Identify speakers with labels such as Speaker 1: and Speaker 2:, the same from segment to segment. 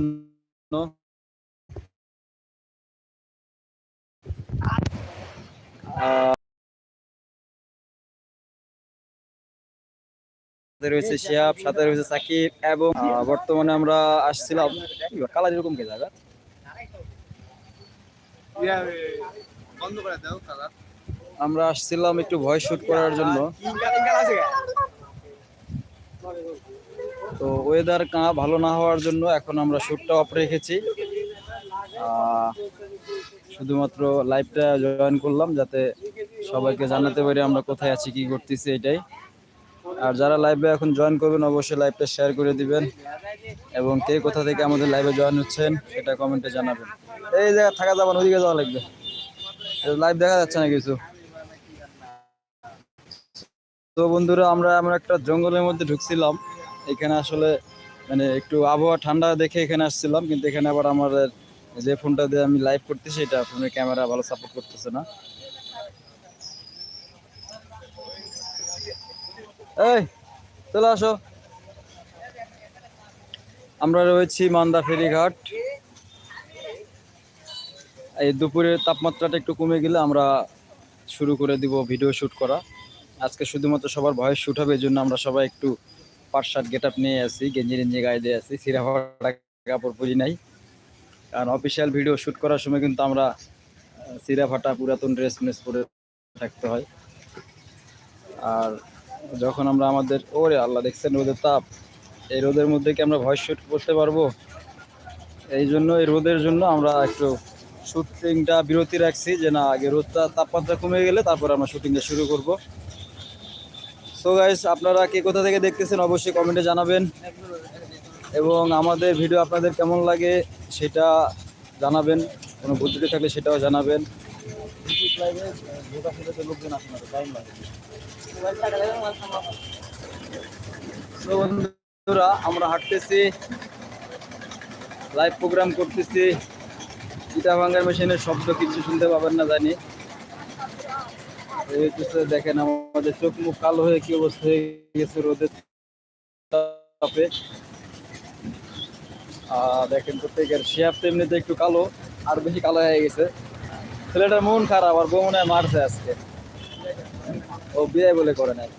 Speaker 1: জন্য রয়েছে শিহাব সাথে রয়েছে সাকিব এবং বর্তমানে আমরা আসছিলাম কালার এরকম কে জায়গা আমরা আসছিলাম একটু ভয়েস শুট করার জন্য। তো ওয়েদার কা ভালো না হওয়ার জন্য এখন আমরা শ্যুটটা অফ রেখেছি। শুধুমাত্র লাইভটা জয়েন করলাম যাতে সবাইকে জানাতে পারি আমরা কোথায় আছি, কি করতেছি এটাই। আর যারা লাইভে এখন জয়েন করবেন, অবশ্যই লাইভটা শেয়ার করে দিবেন। এবং কে কোথা থেকে আমাদের লাইভে জয়েন হচ্ছেন, সেটা কমেন্টে জানাবেন। এই জায়গা থাকা যাবেন ওদিকে যাওয়া লাগবে। লাইভ দেখা যাচ্ছে না কিছু। তো বন্ধুরা, আমরা আমরা একটা জঙ্গলের মধ্যে ঢুকছিলাম। এখানে আসলে মানে একটু আবহাওয়া ঠান্ডা দেখে এখানে আসছিলাম, কিন্তু এখানে আবার আমাদের যে ফোনটা দিয়ে আমি লাইভ করতেছি, এটা ফোনের ক্যামেরা ভালো সাপোর্ট করতেছে না। এই, চলে আসো। আমরা রয়েছি মান্দা ফেরিঘাট। এই দুপুরের তাপমাত্রাটা একটু কমে গেলে আমরা শুরু করে দিব ভিডিও শুট করা। আজকে শুধুমাত্র সবার ভয়েস শুট হবে এই জন্য আমরা সবাই একটু শার্ট গেট আপ নিয়ে আসি গেঞ্জি রেঞ্জি গায়ে দিয়ে আসি সিরা কাপড় পরি নাই। কারণ অফিসিয়াল ভিডিও শ্যুট করার সময় কিন্তু আমরা আহ, সিরা ফাটা পুরাতন ড্রেস মেস পরে থাকতে হয়। আর যখন আমরা আমাদের ওরে আল্লাহ দেখছেন রোদের তাপ এই রোদের মধ্যে কি আমরা ভয়েস শ্যুট করতে পারব? এই জন্য এই রোদের জন্য আমরা একটু শ্যুটিংটা বিরতি রাখছি যে না আগে রোদটা তাপমাত্রা কমে গেলে তারপর আমরা শ্যুটিংটা শুরু করব। সো গাইস আপনারা কে কোথা থেকে দেখতেছেন অবশ্যই কমেন্টে জানাবেন। এবং আমাদের ভিডিও আপনাদের কেমন লাগে সেটা জানাবেন। কোনো বুদ্ধি থাকলে সেটাও জানাবেন। বন্ধুরা, আমরা হাঁটতেছি। লাইভ প্রোগ্রাম করতেছি। ইটা ভাঙ্গার মেশিনের শব্দ কিছু শুনতে পাবেন না জানি। দেখেন, আমাদের চোখ মুখ কালো হয়ে কি অবস্থা হয়ে গেছে রোদের তাপে। দেখেন প্রত্যেকের শেয়াপ তো এমনিতে একটু কালো, আর বেশি কালো হয়ে গেছে। ছেলেটার মন খারাপ, আর বউ মারছে আজকে। ও বিয়ে বলে করে নাই।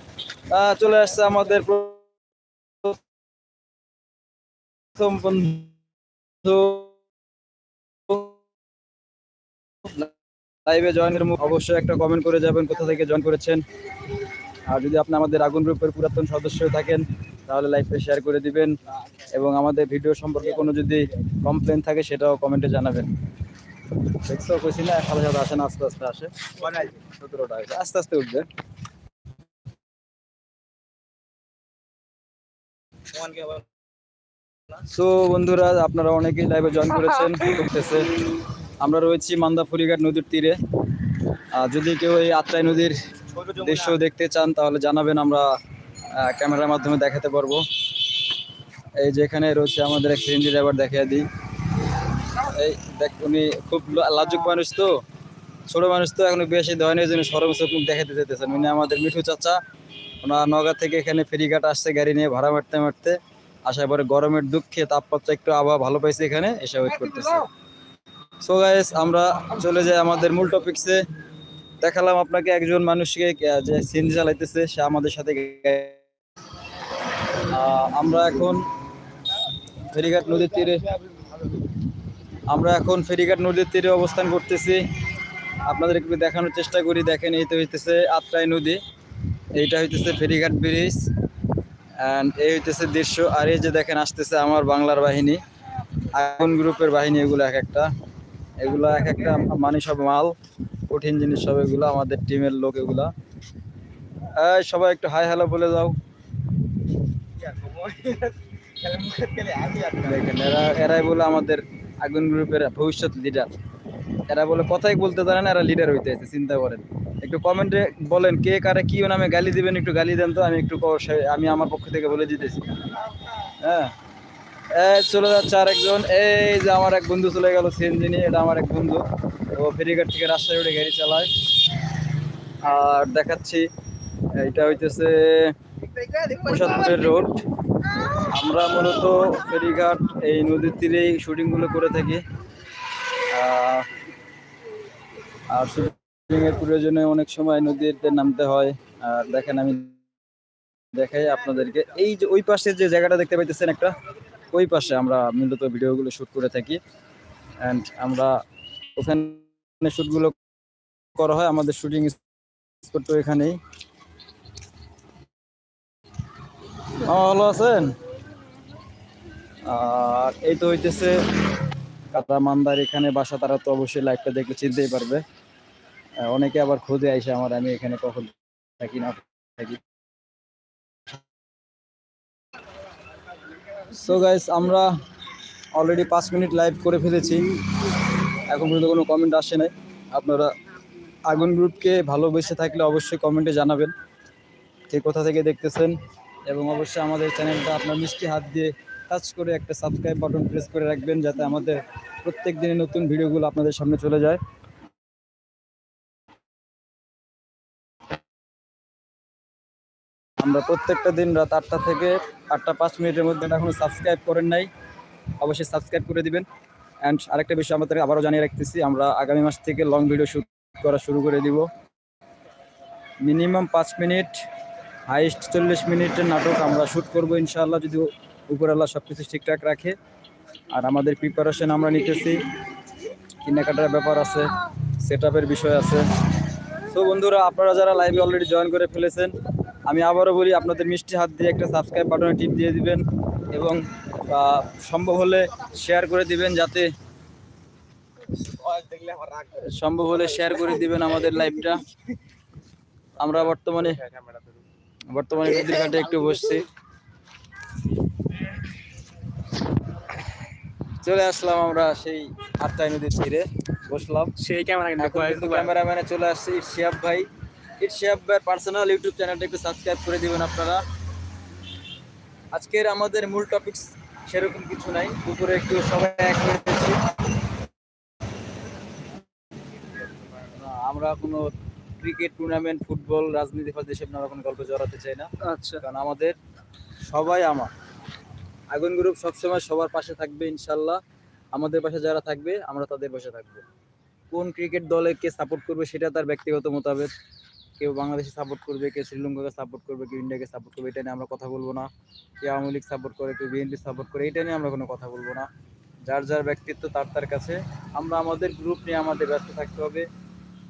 Speaker 1: চলে আসছে আমাদের প্রথম বন্ধু। লাইভে জয়েনের মুখ অবশ্যই একটা কমেন্ট করে যাবেন, কোথা থেকে জয়েন করেছেন। আর যদি আপনি আমাদের আগুন গ্রুপের পুরাতন সদস্য থাকেন, তাহলে লাইভে শেয়ার করে দিবেন এবং আমাদের ভিডিও সম্পর্কে কোনো যদি কমপ্লেন থাকে, সেটাও কমেন্টে জানাবেন। দেখছ কইছি না, সাথে সাথে আসে না আস্তে আস্তে আসে। সতেরোটা আসে আস্তে আস্তে উঠবে। সো বন্ধুরা, আপনারা অনেকেই লাইভে জয়েন করেছেন করতেছে আমরা রয়েছি মান্দা ফরিঘাট নদীর তীরে। যদি কেউ এই আত্রাই নদীর দৃশ্য দেখতে চান, তাহলে জানাবেন, আমরা ক্যামেরার মাধ্যমে দেখাতে পারব। এই যে এখানে রয়েছে আমাদের এক সিএনজি ড্রাইভার, দেখিয়ে দিই। এই দেখ, উনি খুব লাজুক মানুষ তো। ছোট মানুষ তো, এখন বেশি ধরনের জন্য সরম চোখ দেখাতে যেতেছেন উনি আমাদের মিঠু চাচা। ওনার নগা থেকে এখানে ফেরিঘাট আসছে, গাড়ি নিয়ে ভাড়া মারতে মারতে। আসার পরে গরমের দুঃখে তাপমাত্রা একটু আবহাওয়া ভালো পাইছে এখানে, এসে ওয়েট করতেছে। সো গাইস আমরা চলে যাই আমাদের মূল টপিকসে দেখালাম আপনাকে একজন মানুষকে যে সিএনজি চালাইতেছে, সে আমাদের সাথে আমরা এখন ফেরিঘাট নদীর তীরে, আমরা এখন ফেরিঘাট নদীর তীরে অবস্থান করতেছি। আপনাদের একটু দেখানোর চেষ্টা করি, দেখেন এই তো হইতেছে আত্রাই নদী। এইটা হইতেছে ফেরিঘাট ব্রিজ। অ্যান্ড এই হইতেছে দৃশ্য। আর এই যে দেখেন, আসতেছে আমার বাংলার বাহিনী। আগুন গ্রুপের বাহিনী এগুলো এক একটা। এগুলো এক একটা মানে সব মাল, কঠিন জিনিস সব এগুলো, আমাদের টিমের লোক এগুলা। সবাই একটু হাই হ্যালো বলে যাও এরাই বলে আমাদের আগুন গ্রুপের ভবিষ্যৎ লিডার এরা বলে কথাই বলতে জানে না, এরা লিডার হইতে আছে, চিন্তা করেন। একটু কমেন্টে বলেন, কে কারে কি নামে গালি দিবেন, একটু গালি দেন তো, আমি একটু আমি আমার পক্ষ থেকে বলে দিতেছি। হ্যাঁ? চলে যাচ্ছে আরেকজন। এই যে আমার এক বন্ধু চলে গেল, সিএনজি নিয়ে। এটা আমার এক বন্ধু। ও ফেরিঘাট থেকে রাস্তায় উঠে গাড়ি চালায়। আর দেখাচ্ছি এটা হইতেছে প্রসাদপুরের রোড। আমরা মূলত ফেরিঘাট এই নদীর তীরেই শুটিংগুলো করে থাকি। আর শুটিং এর প্রয়োজনে অনেক সময় নদীতে নামতে হয়। আর দেখেন আমি দেখাই আপনাদেরকে। এই যে ওই পাশে যে জায়গাটা দেখতে পাইতেছেন একটা ওই পাশে আমরা মূলত ভিডিওগুলো শুট করে থাকি। অ্যান্ড আমরা ওখানে শ্যুটগুলো করা হয়, আমাদের শুটিং স্পট তো এখানেই। ভালো আছেন? আর এই তো হইতেছে কাতা মান্দার এখানে বাসা, তারা তো অবশ্যই লাইভটা দেখলে চিনতেই পারবে। অনেকে আবার খোঁজে আইসে আমার, আমি এখানে কখন থাকি, না থাকি। সো গাইস আমরা অলরেডি পাঁচ মিনিট লাইভ করে ফেলেছি। এখন পর্যন্ত কোনো কমেন্ট আসে নাই। আপনারা আগুন গ্রুপকে ভালোবেসে থাকলে অবশ্যই কমেন্টে জানাবেন কে কোথা থেকে দেখতেছেন এবং অবশ্যই আমাদের চ্যানেলটা আপনার মিষ্টি হাত দিয়ে টাচ করে একটা সাবস্ক্রাইব বাটন প্রেস করে রাখবেন, যাতে আমাদের প্রত্যেক দিনের নতুন ভিডিওগুলো আপনাদের সামনে চলে যায়। আমরা প্রত্যেকটা দিন রাত আটটা থেকে আটটা পাঁচ মিনিটের মধ্যে এখনও সাবস্ক্রাইব করেন নাই, অবশ্যই সাবস্ক্রাইব করে দিবেন। অ্যান্ড আরেকটা বিষয় আমাদের আবারও জানিয়ে রাখতেছি, আমরা আগামী মাস থেকে লং ভিডিও শুট করা শুরু করে দিব। মিনিমাম পাঁচ মিনিট হাইস্ট চল্লিশ মিনিটের নাটক আমরা শ্যুট করব ইনশাআল্লাহ, যদি উপরাল্লাহ সব কিছু ঠিকঠাক রাখে। আর আমাদের প্রিপারেশন আমরা নিতেছি, কেনাকাটার ব্যাপার আছে সেট বিষয় আছে। তো বন্ধুরা, আপনারা যারা লাইভে অলরেডি জয়েন করে ফেলেছেন আমি আবারও বলি আপনাদের মিষ্টি হাত দিয়ে একটা সাবস্ক্রাইব বাটনে টিপ দিয়ে দিবেন এবং সম্ভব হলে শেয়ার করে দিবেন যাতে সম্ভব হলে শেয়ার করে দিবেন আমাদের লাইভটা আমরা বর্তমানে বর্তমানে নদীর ঘাটে একটু বসছি। চলে আসলাম আমরা সেই আটটাই নদীর তীরে বসলাম।
Speaker 2: সেই ক্যামেরা
Speaker 1: ক্যামেরাম্যানে চলে আসছি ইরশিয়াব ভাই। ইরশিয়াব ভাইয়ের পার্সোনাল ইউটিউব চ্যানেলটা একটু সাবস্ক্রাইব করে দেবেন আপনারা। আজকের আমাদের মূল টপিকস সেরকম কিছু নাই। দুপুরে একটু সবাই এক হয়ে গেছি। না, আমরা কোনো ক্রিকেট টুর্নামেন্ট ফুটবল রাজনীতি ফাজনীতি এসব নানা কোনো গল্পে জড়াতে চাই না।
Speaker 2: আচ্ছা।
Speaker 1: কারণ আমাদের সবাই আমার। আগুন গ্রুপ সবসময় সবার পাশে থাকবে ইনশাল্লাহ আমাদের পাশে যারা থাকবে আমরা তাদের পাশে থাকব। কোন ক্রিকেট দলে কে সাপোর্ট করবে সেটা তার ব্যক্তিগত মোতাবেক কেউ বাংলাদেশে সাপোর্ট করবে কেউ শ্রীলঙ্কাকে সাপোর্ট করবে কেউ ইন্ডিয়াকে সাপোর্ট করবে এটা নিয়ে আমরা কথা বলব না। কেউ আওয়ামী লীগ সাপোর্ট করে কেউ বিএনপি সাপোর্ট করে এটা নিয়ে আমরা কোনো কথা বলব না। যার যার ব্যক্তিত্ব তার তার কাছে। আমরা আমাদের গ্রুপ নিয়ে আমাদের ব্যস্ত থাকতে হবে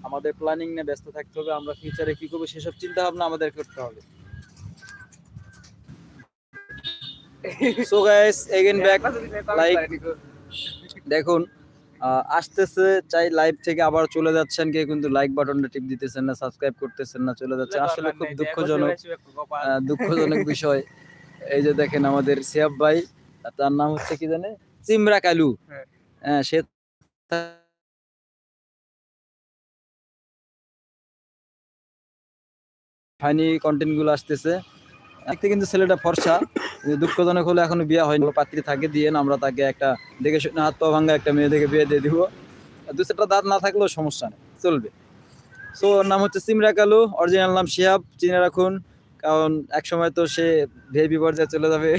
Speaker 1: আমাদের প্ল্যানিং নিয়ে ব্যস্ত থাকতে হবে। আমরা ফিউচারে কী করব সেসব চিন্তা ভাবনা আমাদের করতে হবে। So guys again back like দেখুন আসতেছে চাই লাইভ থেকে আবার চলে যাচ্ছেন। কে কিন্তু লাইক বাটনটা টিপ দিতেছেন না সাবস্ক্রাইব করতেছেন না চলে যাচ্ছে। আসলে খুব দুঃখজনক দুঃখজনক বিষয়। এই যে দেখেন আমাদের সিয়াব ভাই তার নাম হচ্ছে কি জানে? চিমরা কালু।
Speaker 2: হ্যাঁ।
Speaker 1: হ্যাঁ সে ফানি কন্টেন্টগুলো আসতেছে। কিন্তু ছেলেটা ফর্সা। দুঃখজনক হলে এখনও বিয়ে হয়নি। পাত্রী থাকে, দিয়ে আমরা তাকে একটা দেখে শুনে হাত পা ভাঙ্গা একটা মেয়ে দেখে বিয়ে দিয়ে দিব। দু চারটা দাঁত না থাকলেও সমস্যা নেই, চলবে। সো ওর নাম হচ্ছে সিমরা কালু অরিজিনাল নাম শিহাব, চিনে রাখুন, কারণ এক সময় তো সে ভিআইপি পর্যায়ে চলে যাবে।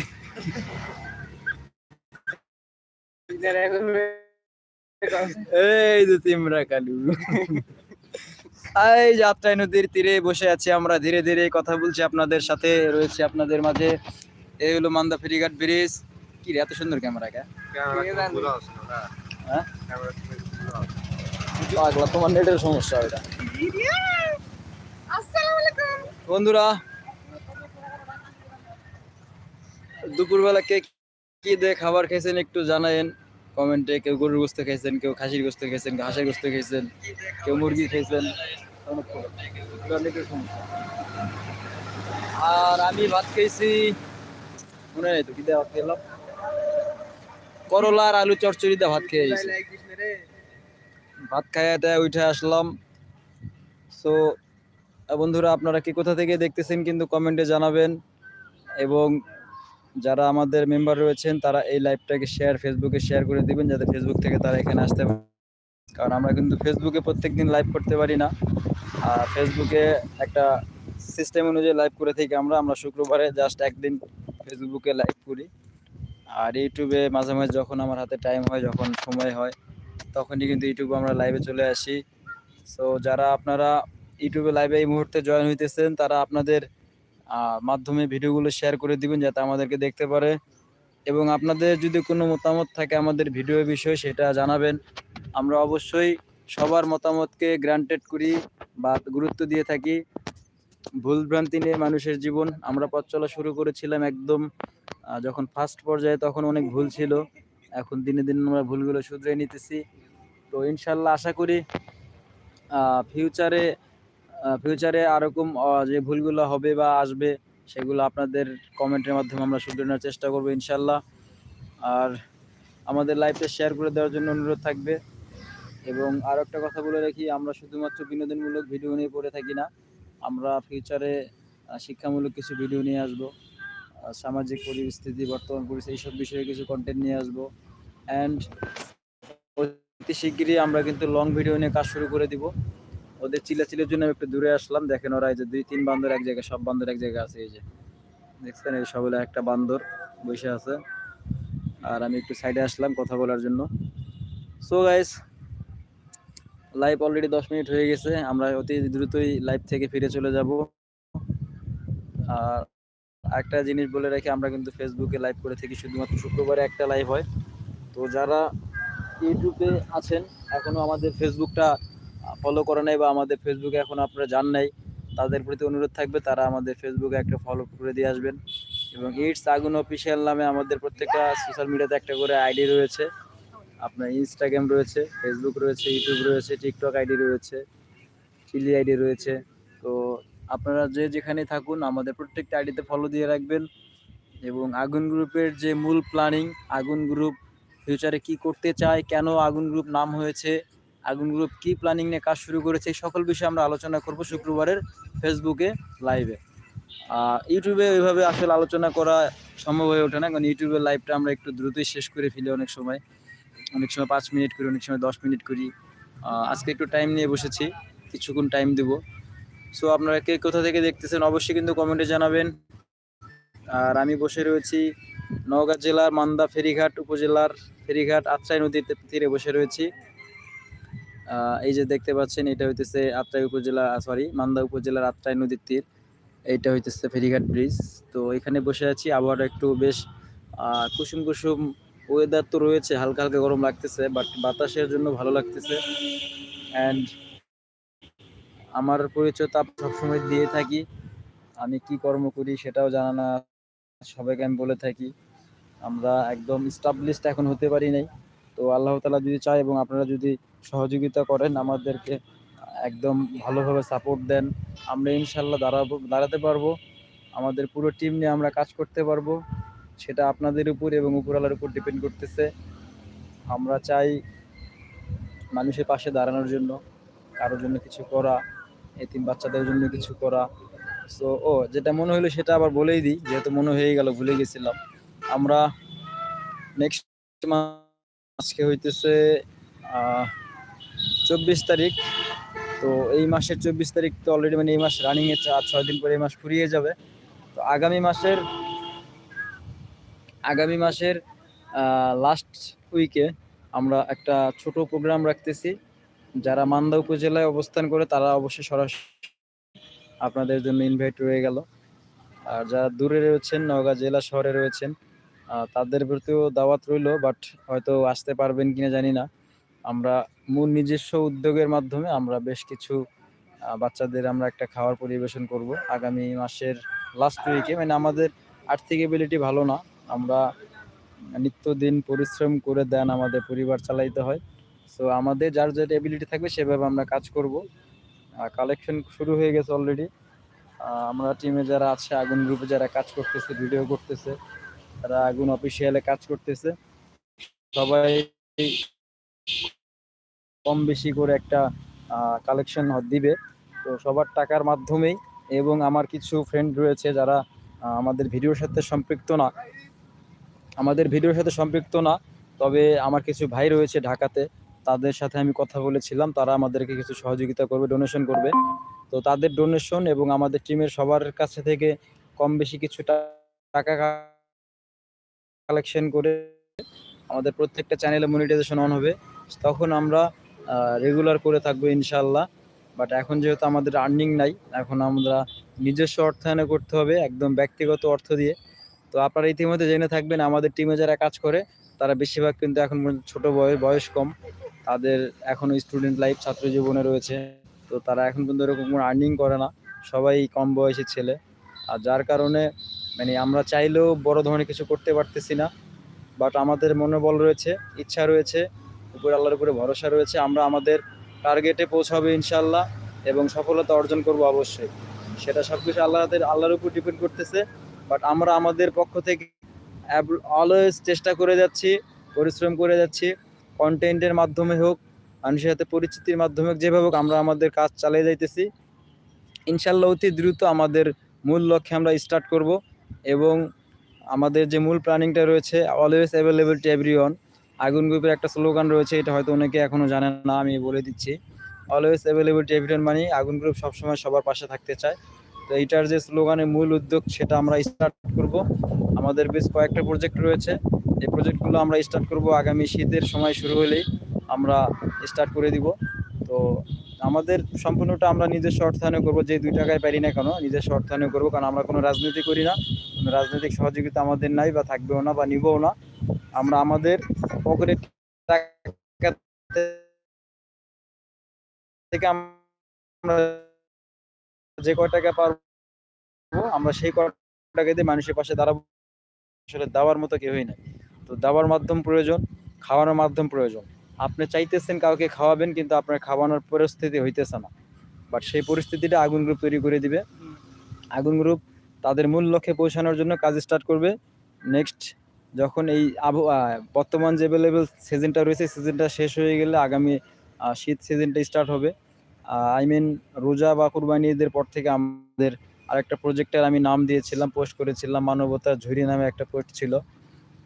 Speaker 1: এই যে সিমরা কালু। এই যাত্রায় নদীর তীরে বসে আছি আমরা, ধীরে ধীরে কথা বলছি আপনাদের সাথে, রয়েছে আপনাদের মাঝে। এই হলো মান্দা ফেরিঘাট ব্রিজ। কি রে এত সুন্দর ক্যামেরা কে? হ্যাঁ? পাগলা তোমার নেটের সমস্যা এটা। বন্ধুরা দুপুরবেলা কে কি দিয়ে খাবার খেয়েছেন একটু জানায়েন। কমেন্টে কেউ গরুর গোস্ত খেয়েছেন কেউ খাসির গোস্ত খেয়েছেন ঘাসের গোস্ত খেয়েছেন কেউ মুরগি খেয়েছেন। আর আমি ভাত খেয়েছি মনে নেই তো, কি দিয়ে ভাত খেলাম করলা আর আলু চচ্চড়ি দিয়ে ভাত খেয়ে গেছি ভাত টাইয়া উঠে আসলাম। সো বন্ধুরা, আপনারা কি কোথা থেকে দেখতেছেন কিন্তু কমেন্টে জানাবেন। এবং যারা আমাদের মেম্বার রয়েছেন, তারা এই লাইভটাকে শেয়ার ফেসবুকে শেয়ার করে দিবেন, যাতে ফেসবুক থেকে তারা এখানে আসতে পারে। কারণ আমরা কিন্তু ফেসবুকে প্রত্যেকদিন লাইভ করতে পারি না। আর ফেসবুকে একটা সিস্টেম অনুযায়ী লাইভ করে থাকি আমরা আমরা শুক্রবারে জাস্ট একদিন ফেসবুকে লাইভ করি। আর ইউটিউবে মাঝে মাঝে যখন আমার হাতে টাইম হয়, যখন সময় হয়, তখনই কিন্তু ইউটিউবে আমরা লাইভে চলে আসি। সো যারা আপনারা ইউটিউবে লাইভে এই মুহূর্তে জয়েন হইতেছেন, তারা আপনাদের মাধ্যমে ভিডিওগুলো শেয়ার করে দিবেন, যাতে আমাদেরকে দেখতে পারে। এবং আপনাদের যদি কোনো মতামত থাকে আমাদের ভিডিও বিষয়ে, সেটা জানাবেন। আমরা অবশ্যই সবার মতামতকে গ্রান্টেড করি বা গুরুত্ব দিয়ে থাকি। ভুল ভ্রান্তি নিয়ে মানুষের জীবন। আমরা পথ চলা শুরু করেছিলাম একদম যখন ফার্স্ট পর্যায়ে তখন অনেক ভুল ছিল। এখন দিনে দিনে আমরা ভুলগুলো শুধরে নিতেছি। তো ইনশাল্লাহ আশা করি ফিউচারে ফিউচারে আরকম যে ভুলগুলো হবে বা আসবে, সেগুলো আপনাদের কমেন্টের মাধ্যমে আমরা শুধরে নেওয়ার চেষ্টা করব ইনশাল্লাহ। আর আমাদের লাইফে শেয়ার করে দেওয়ার জন্য অনুরোধ থাকবে। এবং আর একটা কথা বলে রাখি, আমরা শুধুমাত্র বিনোদনমূলক ভিডিও নিয়ে পড়ে থাকি না। আমরা ফিউচারে শিক্ষামূলক কিছু ভিডিও নিয়ে আসব সামাজিক পরিস্থিতি, বর্তমান পরিস্থিতি, এইসব বিষয়ে কিছু কন্টেন্ট নিয়ে আসব। অ্যান্ড অতি শিগগিরই আমরা কিন্তু লং ভিডিও নিয়ে কাজ শুরু করে দিব। ওদের চিলাচিলের জন্য আমি একটু দূরে আসলাম। দেখেন ওরা এই যে দুই তিন বান্দর এক জায়গায়, সব বান্দর এক জায়গায় আছে, এই যে। দেখছেন, এই সবগুলো একটা বান্দর বসে আছে। আর আমি একটু সাইডে আসলাম কথা বলার জন্য। সো গাইস লাইভ অলরেডি দশ মিনিট হয়ে গেছে। আমরা অতি দ্রুতই লাইভ থেকে ফিরে চলে যাব। আর একটা জিনিস বলে রাখি, আমরা কিন্তু ফেসবুকে লাইভ করে থাকি। শুধুমাত্র শুক্রবারে একটা লাইভ হয়। তো যারা ইউটিউবে আছেন এখনও আমাদের ফেসবুকটা ফলো করে নাই বা আমাদের ফেসবুকে এখন আপনারা জান নাই, তাদের প্রতি অনুরোধ থাকবে, তারা আমাদের ফেসবুকে একটা ফলো করে দিয়ে আসবেন। এবং ইটস আগুন অফিসিয়াল নামে আমাদের প্রত্যেকটা সোশ্যাল মিডিয়াতে একটা করে আইডি রয়েছে। আপনার ইনস্টাগ্রাম রয়েছে ফেসবুক রয়েছে ইউটিউব রয়েছে টিকটক আইডি রয়েছে চিলি আইডি রয়েছে। তো আপনারা যে যেখানে থাকুন, আমাদের প্রত্যেকটা আইডিতে ফলো দিয়ে রাখবেন। এবং আগুন গ্রুপের যে মূল প্ল্যানিং আগুন গ্রুপ ফিউচারে কি করতে চায়, কেন আগুন গ্রুপ নাম হয়েছে আগুন গ্রুপ কি প্ল্যানিং নিয়ে কাজ শুরু করেছে, এই সকল বিষয়ে আমরা আলোচনা করব শুক্রবারের ফেসবুকে লাইভে ইউটিউবে ওইভাবে আসলে আলোচনা করা সম্ভব হয়ে ওঠে না, কারণ ইউটিউবের লাইভটা আমরা একটু দ্রুতই শেষ করে ফেলি অনেক সময়। অনেক সময় পাঁচ মিনিট করি, অনেক সময় দশ মিনিট করি। আজকে একটু টাইম নিয়ে বসেছি, কিছুক্ষণ টাইম দেব। সো আপনারা কে কোথা থেকে দেখতেছেন অবশ্যই কিন্তু কমেন্টে জানাবেন। আর আমি বসে রয়েছি নওগাঁ জেলার মান্দা ফেরিঘাট উপজেলার ফেরিঘাট আত্রাই নদীর তীরে বসে রয়েছি। এই যে দেখতে পাচ্ছেন, এটা হইতেছে আত্রাই উপজেলা সরি মান্দা উপজেলার আত্রাই নদীর তীর। এইটা হইতেছে ফেরিঘাট ব্রিজ তো এখানে বসে আছি আবহাওয়াটা একটু বেশ কুসুম কুসুম ওয়েদার তো রয়েছে, হালকা হালকা গরম লাগতেছে বাট বাতাসের জন্য ভালো লাগতেছে। অ্যান্ড আমার পরিচয় তো আপ- সবসময় দিয়ে থাকি। আমি কি কর্ম করি সেটাও জানা না, সবাইকে আমি বলে থাকি। আমরা একদম স্টাবলিশড এখন হতে পারি নাই। তো আল্লাহ তালা যদি চায় এবং আপনারা যদি সহযোগিতা করেন, আমাদেরকে একদম ভালোভাবে সাপোর্ট দেন। আমরা ইনশাল্লাহ দাঁড়াবো দাঁড়াতে পারব। আমাদের পুরো টিম নিয়ে আমরা কাজ করতে পারব। সেটা আপনাদের উপর এবং উপরওয়ালার উপর ডিপেন্ড করতেছে। আমরা চাই মানুষের পাশে দাঁড়ানোর জন্য, কারোর জন্য কিছু করা এতিম বাচ্চাদের জন্য কিছু করা। সো ও, যেটা মনে হলো সেটা আবার বলেই দিই, যেহেতু মনে হয়ে গেল, ভুলে গেছিলাম। আমরা নেক্সট আজকে হইতেছে চব্বিশ তারিখ। তো এই মাসের চব্বিশ তারিখ তো অলরেডি মানে এই মাস রানিং এর চার ছয় দিন পরে এই মাস ফুরিয়ে যাবে। তো আগামী মাসের আগামী মাসের লাস্ট উইকে আমরা একটা ছোট প্রোগ্রাম রাখতেছি। যারা মান্দা উপজেলায় অবস্থান করে, তারা অবশ্যই সরাসরি আপনাদের জন্য ইনভাইট রয়ে গেল। আর যারা দূরে রয়েছেন, নওগাঁ জেলা শহরে রয়েছেন তাদের প্রতিও দাওয়াত রইল বাট হয়তো আসতে পারবেন কিনা জানি না। আমরা মূল নিজস্ব উদ্যোগের মাধ্যমে আমরা বেশ কিছু বাচ্চাদের আমরা একটা খাওয়ার পরিবেশন করব। আগামী মাসের লাস্ট উইকে মানে আমাদের আর্থিক এবিলিটি ভালো না। আমরা নিত্যদিন পরিশ্রম করে দেন আমাদের পরিবার চালাইতে হয়। সো আমাদের যার যেটা এবিলিটি থাকবে, সেভাবে আমরা কাজ করব। কালেকশন শুরু হয়ে গেছে অলরেডি আমরা টিমে যারা আছে, আগুন গ্রুপে যারা কাজ করতেছে ভিডিও করতেছে, তারা আগুন অফিসিয়ালে কাজ করতেছে। সবাই কম বেশি করে একটা কালেকশন দিবে। তো সবার টাকার মাধ্যমেই এবং আমার কিছু ফ্রেন্ড রয়েছে যারা আমাদের ভিডিওর সাথে সম্পৃক্ত না। আমাদের ভিডিওর সাথে সম্পৃক্ত না, তবে আমার কিছু ভাই রয়েছে ঢাকাতে, তাদের সাথে আমি কথা বলেছিলাম, তারা আমাদেরকে কিছু সহযোগিতা করবে ডোনেশন করবে। তো তাদের ডোনেশন এবং আমাদের টিমের সবার কাছে থেকে কম বেশি কিছু টাকা কালেকশন করে আমাদের প্রত্যেকটা চ্যানেলে মনিটাইজেশন অন হবে। তখন আমরা রেগুলার করে থাকব ইনশাল্লাহ বাট এখন যেহেতু আমাদের আর্নিং নাই, এখন আমরা নিজস্ব অর্থায়নে করতে হবে, একদম ব্যক্তিগত অর্থ দিয়ে। তো আপনারা ইতিমধ্যে জেনে থাকবেন, আমাদের টিমে যারা কাজ করে, তারা বেশিরভাগ কিন্তু এখন ছোট বয়স বয়স কম। তাদের এখনও স্টুডেন্ট লাইফ ছাত্র জীবনে রয়েছে। তো তারা এখন পর্যন্ত এরকম কোনো আর্নিং করে না। সবাই কম বয়সী ছেলে। আর যার কারণে মানে আমরা চাইলেও বড় ধরনের কিছু করতে পারতেছি না। বাট আমাদের মনোবল রয়েছে, ইচ্ছা রয়েছে, উপর আল্লাহর উপরে ভরসা রয়েছে। আমরা আমাদের টার্গেটে পৌঁছাবে ইনশাল্লাহ এবং সফলতা অর্জন করব অবশ্যই। সেটা সব কিছু আল্লাহদের আল্লাহর উপর ডিপেন্ড করতেছে। বাট আমরা আমাদের পক্ষ থেকে অলওয়েজ চেষ্টা করে যাচ্ছি, পরিশ্রম করে যাচ্ছি কন্টেন্টের মাধ্যমে হোক, মানুষের সাথে পরিচিতির মাধ্যমে হোক, যেভাবে হোক আমরা আমাদের কাজ চালিয়ে যাইতেছি। ইনশাল্লাহ অতি দ্রুত আমাদের মূল লক্ষ্যে আমরা স্টার্ট করব এবং আমাদের যে মূল প্ল্যানিংটা রয়েছে অলওয়েজ অ্যাভেলেবল টু এভরি আগুন গ্রুপের একটা স্লোগান রয়েছে, এটা হয়তো অনেকে এখনও জানেন না, আমি বলে দিচ্ছি। অলওয়েজ অ্যাভেলেবল টু এভরি মানে আগুন গ্রুপ সবসময় সবার পাশে থাকতে চায়। তো এইটার যে স্লোগানের মূল উদ্যোগ সেটা আমরা স্টার্ট করব। আমাদের বেশ কয়েকটা প্রজেক্ট রয়েছে। এই প্রজেক্টগুলো আমরা স্টার্ট করব আগামী শীতের সময় শুরু হলেই আমরা স্টার্ট করে দিব। তো আমাদের সম্পূর্ণটা আমরা নিজস্ব অর্থায়নে করব। যে দুই টাকায় পারি না কেন নিজস্ব অর্থায়নে করব। কারণ আমরা কোনো রাজনীতি করি না। কোনো রাজনৈতিক সহযোগিতা আমাদের নাই বা থাকবেও না বা নিবও না। আমরা আমাদের পকেটের টাকা থেকে আমরা যে কয় টাকা পারব, আমরা সেই কয় দিয়ে মানুষের পাশে দাঁড়াবো। আসলে দেওয়ার মতো কেউই নাই। তো দেওয়ার মাধ্যম প্রয়োজন, খাওয়ানোর মাধ্যম প্রয়োজন। আপনি চাইতেছেন কাউকে খাওয়াবেন, কিন্তু আপনার খাওয়ানোর পরিস্থিতি হইতেছে না। বাট সেই পরিস্থিতিটা আগুন গ্রুপ তৈরি করে দিবে। আগুন গ্রুপ তাদের মূল লক্ষ্যে পৌঁছানোর জন্য কাজ স্টার্ট করবে। নেক্সট যখন এই আবহাওয়া বর্তমান যে অ্যাভেলেবেল সিজনটা রয়েছে সিজনটা শেষ হয়ে গেলে আগামী শীত সিজনটা স্টার্ট হবে। আই মিন রোজা বা কুরবানি ঈদের পর থেকে আমাদের আরেকটা প্রজেক্টের আমি নাম দিয়েছিলাম পোস্ট করেছিলাম মানবতা ঝুরি নামে একটা পোস্ট ছিল।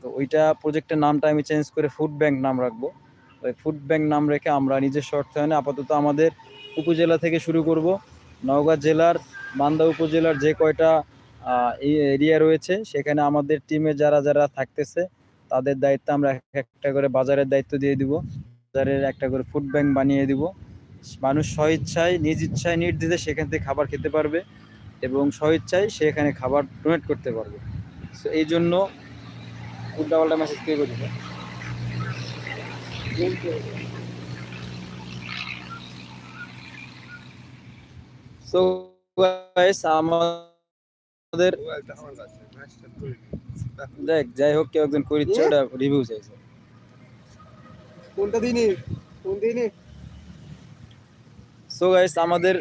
Speaker 1: তো ওইটা প্রজেক্টের নামটা আমি চেঞ্জ করে ফুড ব্যাংক নাম রাখব। ওই ফুড ব্যাংক নাম রেখে আমরা নিজস্ব অর্থায়নে আপাতত আমাদের উপজেলা থেকে শুরু করব। নওগাঁ জেলার, মান্দা উপজেলার যে কয়টা এরিয়া রয়েছে, সেখানে আমাদের টিমে যারা যারা থাকতেছে, তাদের দায়িত্ব আমরা এক একটা করে বাজারের দায়িত্ব দিয়ে দিব। বাজারের একটা করে ফুড ব্যাংক বানিয়ে দিব। মানুষ স্বইচ্ছায়, নিজ ইচ্ছায় নির্দ্বিধে সেখান থেকে খাবার খেতে পারবে এবং স্বইচ্ছায় সেখানে খাবার ডোনেট করতে পারবে। সো এই জন্য উল্টাপাল্টা মেসেজ কে করেছে সো আমাদের দেখ, যাই হোক, কেউ একজন করিচ্ছে ওটা রিভিউ চাইছে।
Speaker 2: কোনটা দিনই কোন দিনই
Speaker 1: সো গাইস আমাদের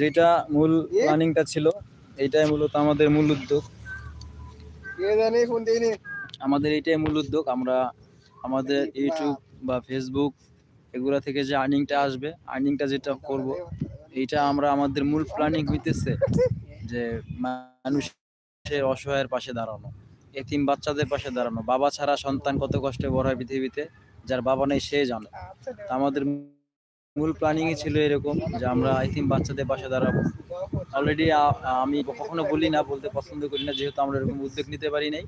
Speaker 1: যেটা মূল প্ল্যানিংটা ছিল এইটাই মূলত আমাদের মূল উদ্যোগ। আমাদের এইটাই মূল উদ্যোগ। আমরা আমাদের ইউটিউব বা ফেসবুক এগুলা থেকে যে আর্নিংটা আসবে আর্নিংটা যেটা করব এইটা আমরা আমাদের মূল প্ল্যানিং হইতেছে যে মানুষের অসহায়ের পাশে দাঁড়ানো এতিম বাচ্চাদের পাশে দাঁড়ানো বাবা ছাড়া সন্তান কত কষ্টে বড় হয় পৃথিবীতে যার বাবা নেই সে জানে। আমাদের মূল প্ল্যানিংই ছিল এরকম যে আমরা এতিম বাচ্চাদের পাশে দাঁড়াবো। অলরেডি আমি কখনো বলি না, বলতে পছন্দ করি না, যেহেতু আমরা এরকম উদ্যোগ নিতে পারি নাই।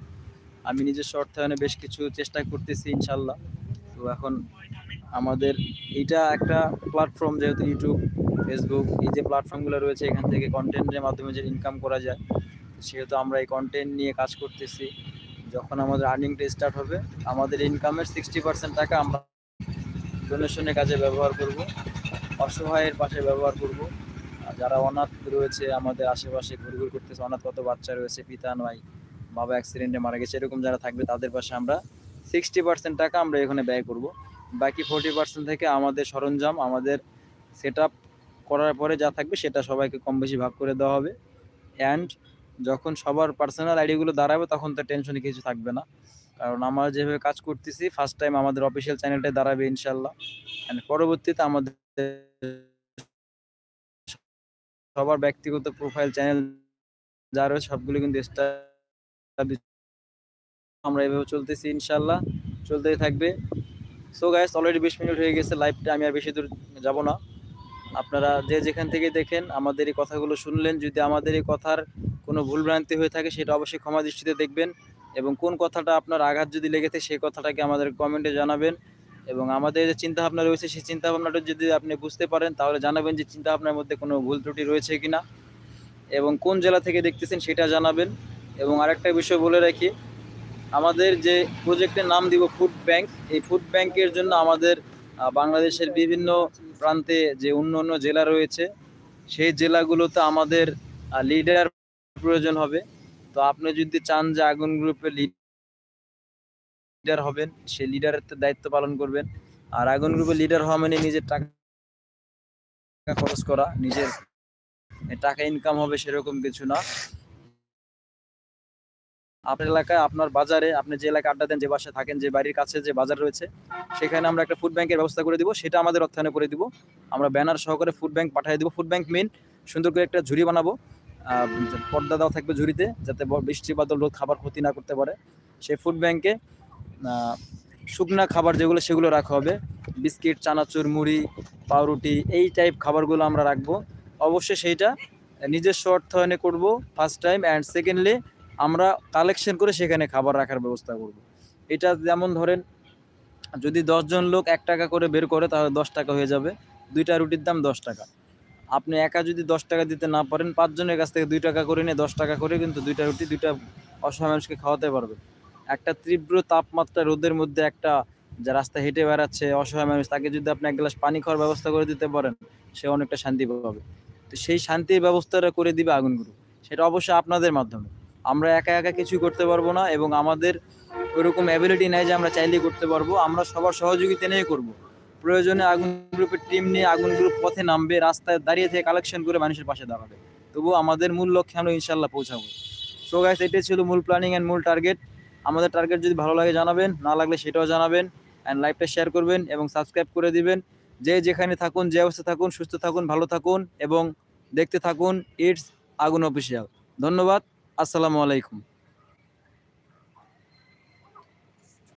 Speaker 1: আমি নিজস্ব অর্থায়নে বেশ কিছু চেষ্টা করতেছি ইনশাল্লাহ তো এখন আমাদের এইটা একটা প্ল্যাটফর্ম যেহেতু ইউটিউব ফেসবুক এই যে প্ল্যাটফর্মগুলো রয়েছে এখান থেকে কন্টেন্টের মাধ্যমে যে ইনকাম করা যায়, সেহেতু আমরা এই কন্টেন্ট নিয়ে কাজ করতেছি। যখন আমাদের আর্নিংটা স্টার্ট হবে, আমাদের ইনকামের সিক্সটি পার্সেন্ট টাকা আমরা ডোনেশনের কাজে ব্যবহার করব, অসহায়ের পাশে ব্যবহার করব। যারা অনাথ রয়েছে, আমাদের আশেপাশে ঘুরঘুর করতেছে অনাথ কত বাচ্চা রয়েছে, পিতা নয় বাবা অ্যাক্সিডেন্টে মারা গেছে, এরকম যারা থাকবে, তাদের পাশে আমরা সিক্সটি পার্সেন্ট টাকা আমরা এখানে ব্যয় করব। বাকি ফোর্টি পার্সেন্ট থেকে আমাদের সরঞ্জাম, আমাদের সেট করার পরে যা থাকবে, সেটা সবাইকে কম বেশি ভাগ করে দেওয়া হবে। অ্যান্ড যখন সবার পার্সোনাল আইডিগুলো দাঁড়াবে, তখন তো টেনশনে কিছু থাকবে না। কারণ আমরা যেভাবে কাজ করতেছি ফার্স্ট টাইম আমাদের অফিসিয়াল চ্যানেলটাই দাঁড়াবে ইনশাল্লাহ অ্যান্ড পরবর্তীতে আমাদের সবার ব্যক্তিগত প্রোফাইল চ্যানেল যা রয়েছে, সবগুলো কিন্তু আমরা এভাবে চলতেছি ইনশাল্লাহ চলতেই থাকবে। সো গাইস অলরেডি বিশ মিনিট হয়ে গেছে লাইভটা আমি আর বেশি দূর যাব না। আপনারা যে যেখান থেকে দেখেন, আমাদের এই কথাগুলো শুনলেন। যদি আমাদের এই কথার কোনো ভুলভ্রান্তি হয়ে থাকে, সেটা অবশ্যই ক্ষমা দৃষ্টিতে দেখবেন। এবং কোন কথাটা আপনার আঘাত যদি লেগেছে সেই কথাটাকে আমাদের কমেন্টে জানাবেন। এবং আমাদের যে চিন্তা ভাবনা রয়েছে, সেই চিন্তা ভাবনাটা যদি আপনি বুঝতে পারেন, তাহলে জানাবেন যে চিন্তা ভাবনার মধ্যে কোনো ভুল ত্রুটি রয়েছে কি না এবং কোন জেলা থেকে দেখতেছেন সেটা জানাবেন। এবং আরেকটা বিষয় বলে রাখি, আমাদের যে প্রজেক্টের নাম দিব ফুড ব্যাংক, এই ফুড ব্যাংকের জন্য আমাদের বাংলাদেশের বিভিন্ন প্রান্তে যে অন্য অন্য জেলা রয়েছে, সেই জেলাগুলোতে আমাদের লিডার প্রয়োজন হবে। তো আপনি যদি চান যে আগুন গ্রুপে লিডার হবেন, সেই লিডারের দায়িত্ব পালন করবেন। আর আগুন গ্রুপে লিডার হওয়া মানে নিজের টাকা খরচ করা, নিজের টাকা ইনকাম হবে সেরকম কিছু না। আপনার এলাকায়, আপনার বাজারে, আপনি যে এলাকায় আড্ডা দেন, যে বাসায় থাকেন, যে বাড়ির কাছে যে বাজার রয়েছে, সেখানে আমরা একটা ফুড ব্যাংকের ব্যবস্থা করে দিব, সেটা আমাদের অর্থায়নে করে দিব। আমরা ব্যানার সহকারে ফুড ব্যাংক পাঠিয়ে দিব। ফুড ব্যাংক মেন সুন্দর করে একটা ঝুড়ি বানাবো। পর্দা দেওয়া থাকবে ঝুড়িতে যাতে বৃষ্টি বাদল রোদ খাবার ক্ষতি না করতে পারে। সেই ফুড ব্যাংকে শুকনা খাবার যেগুলো, সেগুলো রাখা হবে। বিস্কিট, চানাচুর, মুড়ি, পাউরুটি, এই টাইপ খাবারগুলো আমরা রাখব। অবশ্যই সেইটা নিজস্ব অর্থায়নে করব ফার্স্ট টাইম অ্যান্ড সেকেন্ডলি আমরা কালেকশন করে সেখানে খাবার রাখার ব্যবস্থা করব। এটা যেমন ধরেন, যদি দশজন লোক এক টাকা করে বের করে তাহলে দশ টাকা হয়ে যাবে। দুইটা রুটির দাম দশ টাকা। আপনি একা যদি দশ টাকা দিতে না পারেন, পাঁচজনের কাছ থেকে দুই টাকা করে নিয়ে দশ টাকা করে কিন্তু দুইটা রুটি, দুইটা অসহায় মানুষকে খাওয়াতে পারবে। একটা তীব্র তাপমাত্রা রোদের মধ্যে একটা যে রাস্তা হেঁটে বেড়াচ্ছে অসহায় মানুষ, তাকে যদি আপনি এক গ্লাস পানি খাওয়ার ব্যবস্থা করে দিতে পারেন, সে অনেকটা শান্তি পাবে। তো সেই শান্তির ব্যবস্থাটা করে দিবে আগুন গ্রুপ সেটা অবশ্যই আপনাদের মাধ্যমে। আমরা একা একা কিছুই করতে পারব না এবং আমাদের ওরকম অ্যাবিলিটি নেই যে আমরা চাইলেই করতে পারব। আমরা সবার সহযোগিতা নিয়ে করব। প্রয়োজনে আগুন গ্রুপের টিম নিয়ে আগুন গ্রুপ পথে নামবে, রাস্তায় দাঁড়িয়ে থেকে কালেকশন করে মানুষের পাশে দাঁড়াবে। তবুও আমাদের মূল লক্ষ্যে আমরা ইনশাল্লাহ পৌঁছাবো। সো গাইস এটাই ছিল মূল প্ল্যানিং অ্যান্ড মূল টার্গেট আমাদের টার্গেট যদি ভালো লাগে জানাবেন, না লাগলে সেটাও জানাবেন। অ্যান্ড লাইভটা শেয়ার করবেন এবং সাবস্ক্রাইব করে দিবেন। যে যেখানে থাকুন, যে অবস্থা থাকুন, সুস্থ থাকুন, ভালো থাকুন এবং দেখতে থাকুন ইটস আগুন অফিসিয়াল ধন্যবাদ, আসসালামু আলাইকুম।